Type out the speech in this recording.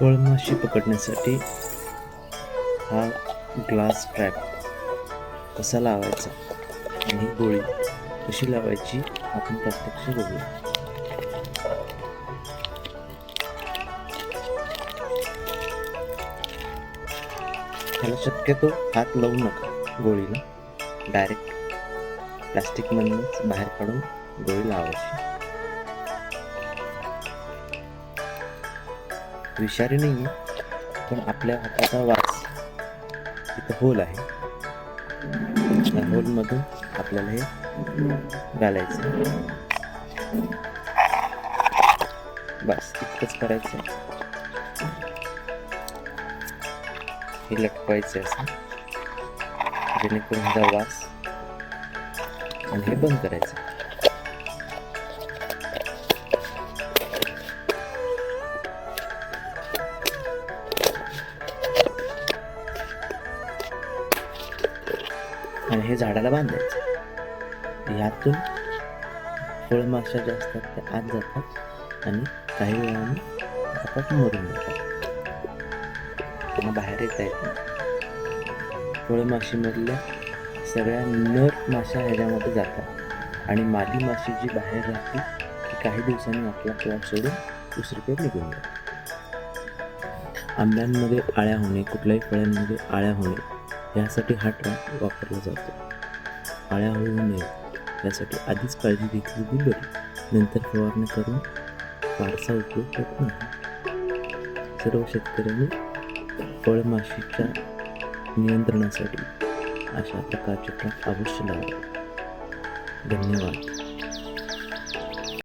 फळमाशी पकडण्यासाठी हा ग्लास ट्रॅप कसा लावायचा आणि गोळी कशी लावायची आपण प्रत्यक्ष बघूया. त्याला शक्यतो हात लावू नका गोळीला. डायरेक्ट प्लास्टिकमधूनच बाहेर काढून गोळी लावायची. विषारी नाही आहे पण आपल्या हाताचा वास इथं होल आहे. त्या होलमधून आपल्याला हे घालायचं बस इतकंच करायचं हे लटकवायचं असं. जेणेकरून हा वास आणि हे बंद करायचं आणि हे झाडाला बांधायचं. यातून फळमाशा ज्या असतात त्या आत जातात आणि काही वेळाने आपाप मरून जातात त्यांना बाहेर येता येत नाही. फळमाशीमधल्या सगळ्या नर माशा ह्याच्यामध्ये जातात. आणि मादी माशी जी बाहेर राहते ती काही दिवसांनी आपला प्लॉट सोडून दुसरीकडे निघून जाते. आंब्यांमध्ये आळ्या होणे कुठल्याही फळांमध्ये आळ्या होणे यासाठी हा ट्रॅक वापरला जातो. आळ्या होऊ नये यासाठी आधीच काळजी घेतली की बरी नंतर फवारणी करून फारसा उपयोग होत नाही. सर्व शेतकऱ्यांनी फळमाशीच्या नियंत्रणासाठी अशा प्रकारचे ट्रॅक अवश्य लावा धन्यवाद.